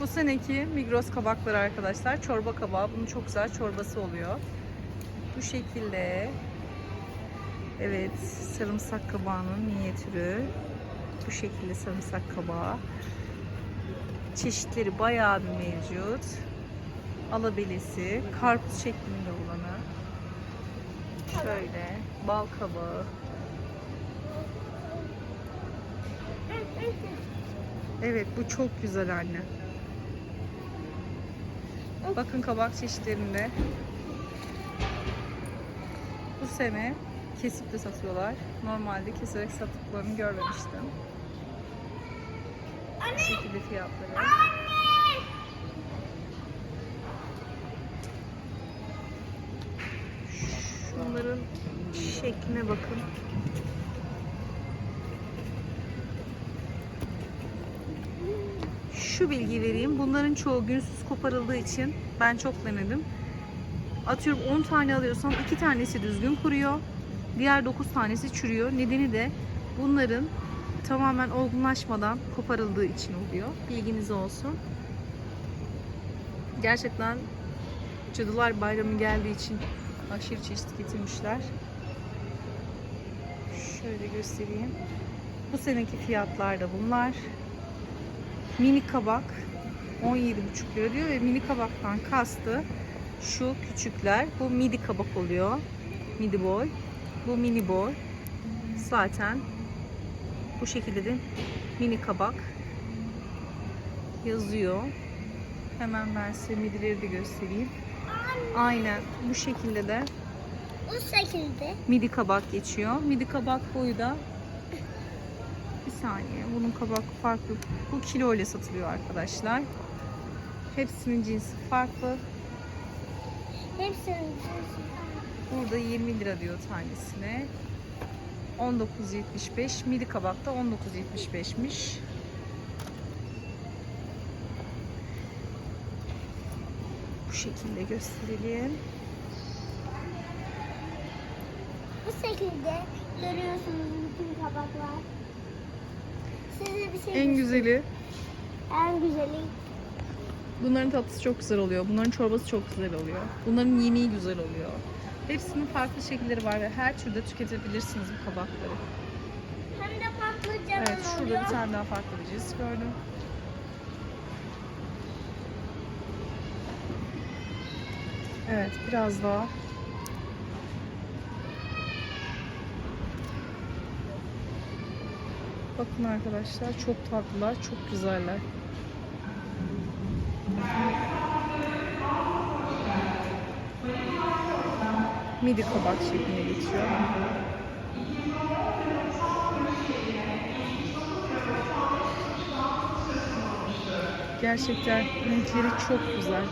Bu seneki Migros kabakları arkadaşlar. Çorba kabağı. Bunun çok güzel çorbası oluyor. Bu şekilde. Evet, sarımsak kabağının minyatürü. Bu şekilde sarımsak kabağı. Çeşitleri bayağı bir mevcut. Alabelesi, karpuz şeklinde olanı. Şöyle, bal kabağı. Evet, bu çok güzel anne. Bakın kabak çeşitlerinde. Bu sene kesip de satıyorlar. Normalde keserek sattıklarını görmemiştim. Bu şekilde fiyatları. Şunların şekline bakın. Şu bilgi vereyim. Bunların çoğu günsüz koparıldığı için ben çok denedim. Atıyorum 10 tane alıyorsam 2 tanesi düzgün kuruyor. Diğer 9 tanesi çürüyor. Nedeni de bunların tamamen olgunlaşmadan koparıldığı için oluyor. Bilginiz olsun. Gerçekten Cadılar Bayramı geldiği için aşırı çeşit getirmişler. Şöyle göstereyim. Bu seneki fiyatlar da bunlar. Mini kabak 17,5 lira diyor ve mini kabaktan kastı şu küçükler. Bu midi kabak oluyor. Midi boy. Bu mini boy. Zaten bu şekilde de mini kabak yazıyor. Hemen ben size midileri de göstereyim. Aynen bu şekilde de Bu şekilde. midi kabak geçiyor. Midi kabak boyu da bir saniye. Bunun kabak farklı. Bu kilo ile satılıyor arkadaşlar. Hepsinin cinsi farklı. Hepsinin Burada 20 lira diyor tanesine. 19.75. Midi kabak da 19.75'miş. Bu şekilde gösterelim. bu şekilde görüyorsunuz bütün kabaklar. Size bir şey En güzeli en güzeli Bunların tatlısı çok güzel oluyor. Bunların çorbası çok güzel oluyor. Bunların yemeği güzel oluyor. Hepsinin farklı şekilleri var ve her türde tüketebilirsiniz bu kabakları. hem de patlıcan Evet şurada oluyor. bir tane daha farklı bir cins gördüm. Evet biraz daha. Bakın arkadaşlar çok tatlılar, çok güzeller. Midi kabak şeklinde geçiyor. Gerçekten renkleri çok güzel.